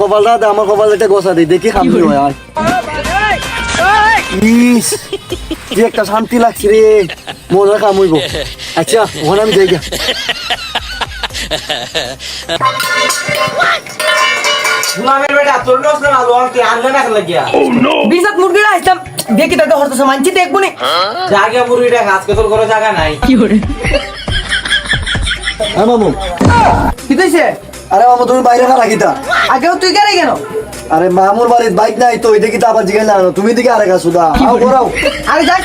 কপালটা দে আমার কপালটা গোসা দিই দেখি হয়। আর ইস যে একটা শান্তি লাগছে রে মনে কাম হইব আচ্ছা ওখানে আমি যাই গা। গুলামের বেটা তোর নস না আলো তুই আনলে না লাগিয়া। বিজাত মুরগিটা দেখি তাকে হরতেছে মানছি দেখব নি। জায়গা মুরগিটা ঘাস কেতল করে জায়গা নাই। হ্যাঁ মামু। কি কইছে আরে মামু তুমি বাইরে খারা কিতা আগেও তুই কেন কেন আরে মামুর বাড়ির বাইক নাই তো দেখি তো আবার জিগাই না তুমি দিকে আরে আও ঘোরাও। আরে যাই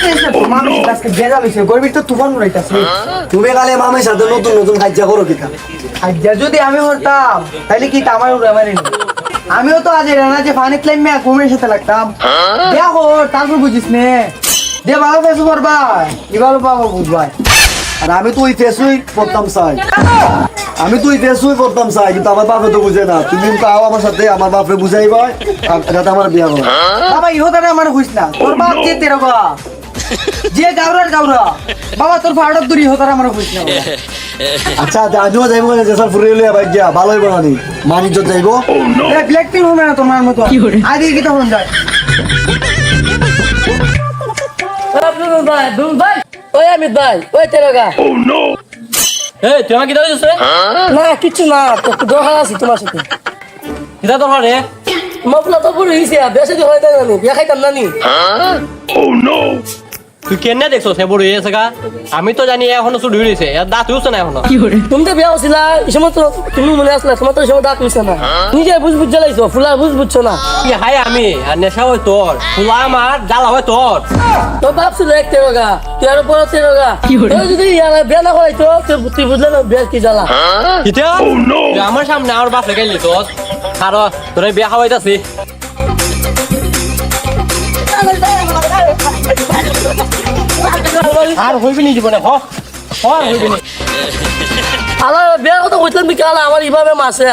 মানুষ আজকে বেজা লইছে গর্বিত তো তুফান উড়াইতাছে। তুমি কালে মামের সাথে নতুন নতুন খাইজা করো কিতা আজ্জা যদি আমি হরতাম তাইলে কি তামার উড়ে মারি আমিও তো আজ রানা যে ফানি ক্লাইম মে ঘুমের সাথে লাগতাম। দেখো তারপর বুঝিস নে। দে ভালো ফেসু করবা ভালো পাবো বুঝবাই আর আমি তো ওই ফেসুই পড়তাম চাই। আমি তো ওই ফেসুই পড়তাম চাই কিন্তু আমার বাপে তো বুঝে না। তুমি আও আমার সাথে আমার বাপে বুঝাইবা যাতে আমার বিয়া করো বাবা ইহো তারা আমার হইস না। তোর বাপ যে তেরো গা যে গাউরার গাউরা। বাবা তোর ফাড়ত দূর ইহো তারা আমার হইস না আচ্ছা আজও যাইব যে স্যার ফুরিয়ে লইয়া বাইক গিয়া ভালো হইব না। মানিজ্য যাইব। এ ব্ল্যাক পিন হবে না তোমার মতো। আই কি তখন যায় ভাই ভাই ওই আমি ভাই ওই তেরোগা এই তুই আমাকে কিতা দিছিস না কিছু না তো দরকার আছে তোমার সাথে। কিতা তোর রে? মফলা তো পুরো হইছে বেশি হয় না নি বিয়া খাইতাম না নি। তুই কেনে দেখছ সে বড় হয়েছে গা? আমি তো জানি এখনও শুধু হয়েছে এর দাঁত হচ্ছে না এখনও? তুমি তো বিয়া হচ্ছিলা সময় তো তুমি মনে আসলে তোমার তো সময় দাঁত হইছে না। নিজে বুঝ বুঝ জ্বালাইছো ফুলার বুঝ বুঝছ না। কি হাই আমি? আর নেশা হয় তোর ফুলা আমার জ্বালা হয় তোর তোর বাপ ছিল এক তেরোগা তুই আরও বড় তেরোগা তোর যদি ইয়ালা বিয়া না করাইতো তুই- তুই বুঝলে না বিয়া কি জ্বালা। তুই আমার সামনে আমার বাপ রেখাইলি তোর কারও তোর বিয়া খাওয়াইতাছি আর হইবি নি জীবনে হ। হ আর হইবি নি। আলার বিয়ার কথা কইতাম কি আলা? আমার ইভাবে মাসে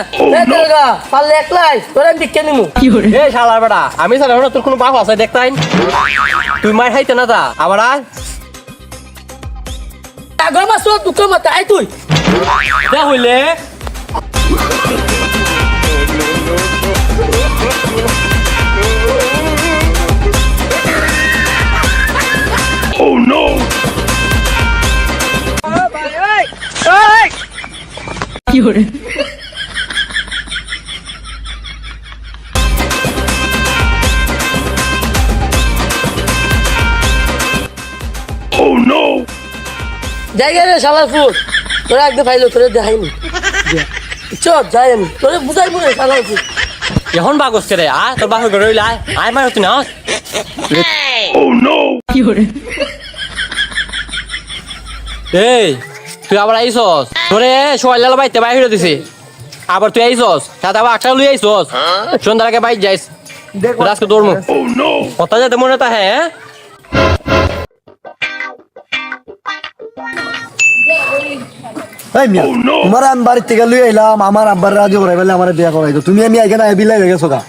পারলে একলাই তোর আমি দিকে নিমু। এই শালার বেটা আমি এখন তোর কোনো বাপ আছে দেখতাই তুই মার খাইতে না তা আবার আয়। আগর মাস তোর দুঃখ তুই। দে হইলে। জায়গা রে শালা ফুল তোরা একদম ফাইলো তোরে দেখাইনি। চল যাই আমি। তোরে বুঝাই মনে শালা ফুল এখন বাগস কে রে আয় তোর বাপের ঘরে আয়। আয় মার হতি না এই তুই আবার আইসস? তোরে সোয়াইলাল বাইতে বাই হইরে দিছি। আবার তুই আইসস? তাতে আবার আটটা লুই আইসস? সন্ধ্যার আগে বাইক যাইস। তোর আজকে দৌড়মু। কথা যাতে মনে তা হ্যাঁ? তোমার আমি বাড়ির থেকে লই আইলাম আমার আব্বার রাজি করাই বলে আমার বিয়া করাইতো। তুমি আমি এখানে বিলাই হয়ে গেছো গা।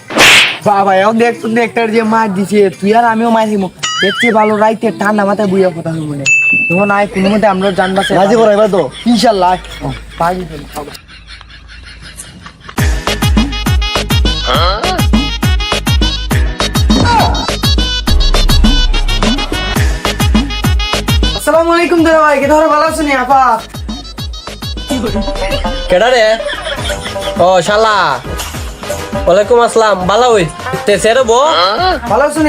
বাবা এখন দেখ তুই একটার যে মার দিছে তুই আর আমিও মার দিব দেখছি ভালো রাইতে ঠান্ডা মাথায় বুঝে কথা মনে তখন আয় কোনো মতে আমরা জানবা রাজি করাইবা তো। ইনশাল্লাহ আসসালামু আলাইকুম দাদা ভাই কে ধরে ভালো আছেন আপা? কেডা রে? ও শালা। ওয়ালাইকুম আসসালাম তে ভালো আছেন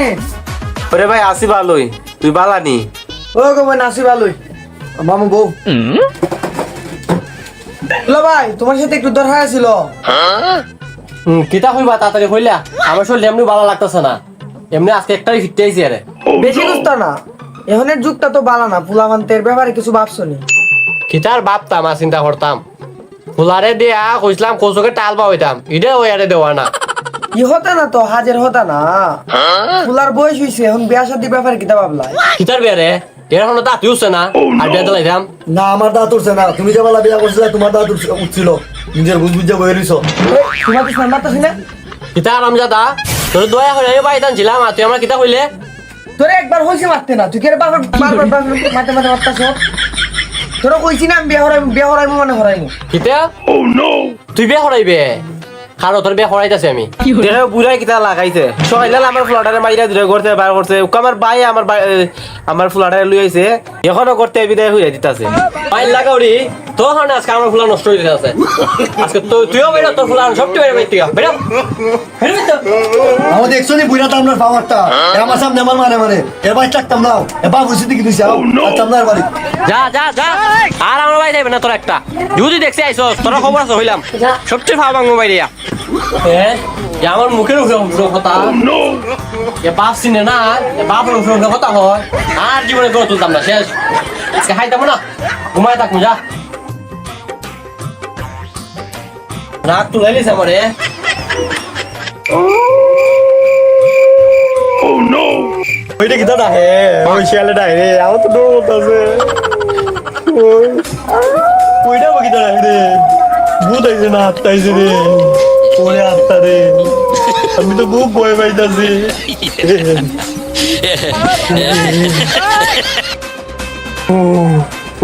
ওরে ভাই আসি ভালোই। তুই বালানি ও গো ভাই নাসি ভালোই। মামু বউ। হ্যালো ভাই তোমার সাথে একটু দরকার ছিল। কিতা হইবা তাড়াতাড়ি হইলা আমার শরীর এমনি ভালো লাগতেছে না। এমনি আজকে একটাই ফিরতে আইছি আরে। বেশি বুঝতো না। এখনের যুগটা তো বালা না পুলামান্তের ব্যাপারে কিছু ভাবছ নি? কিতার ভাবতাম আর চিন্তা করতাম। ফুলারে দিয়া কইছিলাম কোচকে টাল বা হইতাম ইডে ওই দেওয়া না। ই হতা না তো হাজার হতা না। ফুলার বয়স হইছে এখন বিয়া শাদির ব্যাপারে কিতা ভাবলা কিতার বিয়ারে এর হলো দাঁত উঠছে না। আর বিয়া দিলাইতাম না আমার দাঁত উঠছে না। তুমি যে বলা বিয়া করছিলে তোমার দাঁত উঠছিল। নিজের বুঝ বুঝে বয়ে রইছো তোমার কি মারতাছি না কিতা আরাম জাদা? তোর দয়া হইলে বাড়ি টানছিলাম আর তুই আমার কিতা হইলে? তোরে একবার হইছে মারতে না তুই কেরে বারবার বারবার বারবার মারতে মারতে মারতাছ? তোরা কইছি না আমি বিয়া হরাইমু বিয়া হরাইমু মানে হরাইমু। কিতা? তুই বিয়া করাইবে খারো তোর বিয়া করাইতাছি আমি। দেখে বুড়াই কিতা লাগাইছে। সকালে আমার ফ্লাটারে মাইরা দূরে করতে বার করছে আমার ভাই আমার আমার ফ্লাটারে লই আইছে এখনও করতে বিদায় হইয়া দিতাছে মাইল লাগাও রে তোর কারণে আজকে আমার ফুলা নষ্ট হয়ে যাচ্ছে আজকে তো তুইও বেরো তোর ফুলা সবটি বেরো বেরো বেরো আমার দেখছ নি বুড়া তো আপনার পাওয়ারটা আমার সামনে আমার মানে মানে এর বাড়ি থাকতাম না এ বাবু সিদ্ধি কি দিছে না বাড়ি যা যা যা। আর আমার বাড়ি যাবে না তোর একটা। যদি দেখছি আইসস তোরা খবর আছে হইলাম সবচেয়ে ভালো বাংলা বাইরে হ্যাঁ? আমার মুখের উপরে উপরে কথা। এ বাপ চিনে না এ বাপের উপরে উপরে কথা হয়। আর জীবনে করে তুলতাম না শেষ। আজকে খাইতাম না। ঘুমায় থাকুন যা। রাগ তুলাই লিস আমারে। ওইটা কিতা না হে ওই শিয়ালে না রে আমার তো ডর করতেছে ওইটা বা কিতা না রে ভূত আইছে না আত্মা আইছে রে। ওরে আত্মা রে আমি তো খুব ভয় পাইতাছি।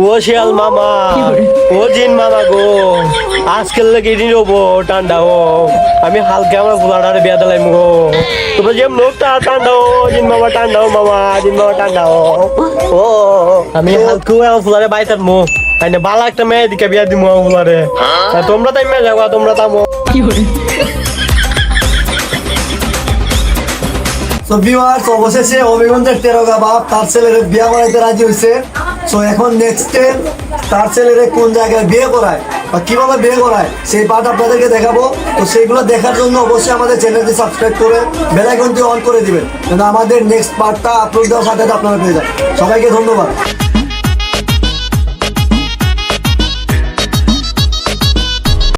ও শিয়াল মামা ও জিন মামা গো। আজকাল লাগে দিন হব ঠান্ডা ও আমি হালকা আমার ফুলাটারে বিয়া দিলাম গো। তোমরা যে লোকটা ঠান্ডা ও জিন মামা ঠান্ডা ও মামা জিন মামা ঠান্ডা ও আমি হালকা আমার ফুলারে বাইতার মো আইনে বালা একটা মেয়ে দিকে বিয়া দিমু আমার তোমরা তাই মেয়ে যাবা তোমরা তামো। তো ভিউয়ার্স অবশেষে অভিগঞ্জের তেরোগা বাপ তার ছেলের বিয়ে করাইতে রাজি হয়েছে তো এখন নেক্সট তার ছেলের কোন জায়গায় বিয়ে করায় বা কীভাবে বিয়ে করায় সেই পার্ট আপনাদেরকে দেখাবো। তো সেইগুলো দেখার জন্য অবশ্যই আমাদের চ্যানেলটি সাবস্ক্রাইব করে বেলাইকনটি অন করে দিবেন। যেন আমাদের নেক্সট পার্টটা আপলোড দেওয়ার সাথে সাথে আপনারা পেয়ে যান। সবাইকে ধন্যবাদ।